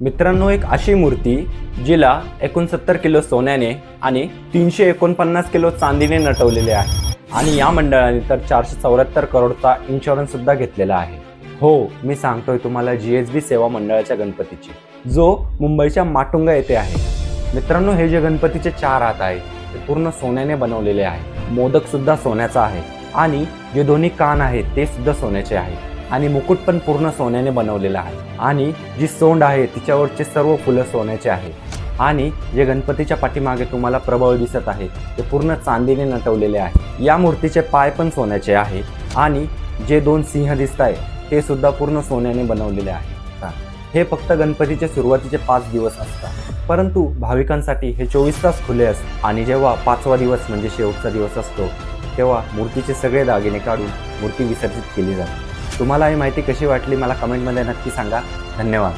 मित्रांनो एक अशी मूर्ती जिला एकोणसत्तर किलो सोन्याने आणि तीनशे एकोणपन्नास किलो चांदीने नटवलेले आहे. आणि या मंडळाने तर चारशे चौऱ्याहत्तर करोडचा इन्शुरन्स सुद्धा घेतलेला आहे. हो मी सांगतोय तुम्हाला जी एस बी सेवा मंडळाच्या गणपतीची जो मुंबईच्या माटुंगा येथे आहे. मित्रांनो हे जे गणपतीचे चार हात आहेत ते पूर्ण सोन्याने बनवलेले आहे मोदक सुद्धा सोन्याचा आहे. आणि जे दोन्ही कान आहेत ते सुद्धा सोन्याचे आहेत. आणि मुकुट पण पूर्ण सोन्याने बनवलेला आहे. आणि जी सोंड आहे तिच्यावरचे सर्व फुलं सोन्याचे आहे. आणि जे गणपतीच्या पाठीमागे तुम्हाला प्रभाव दिसत आहे ते पूर्ण चांदीने नटवलेले आहे. या मूर्तीचे पाय पण सोन्याचे आहे. आणि जे दोन सिंह दिसत आहे ते सुद्धा पूर्ण सोन्याने बनवलेले आहे. हे फक्त गणपतीचे सुरुवातीचे पाच दिवस असतात. परंतु भाविकांसाठी हे चोवीस तास खुले असतात आणि जेव्हा पाचवा दिवस म्हणजे शेवटचा दिवस असतो तेव्हा मूर्तीचे सगळे दागिने काढून मूर्ती विसर्जित केली जाते. तुम्हाला ही माहिती कशी वाटली मला कमेंटमध्ये नक्की सांगा. धन्यवाद.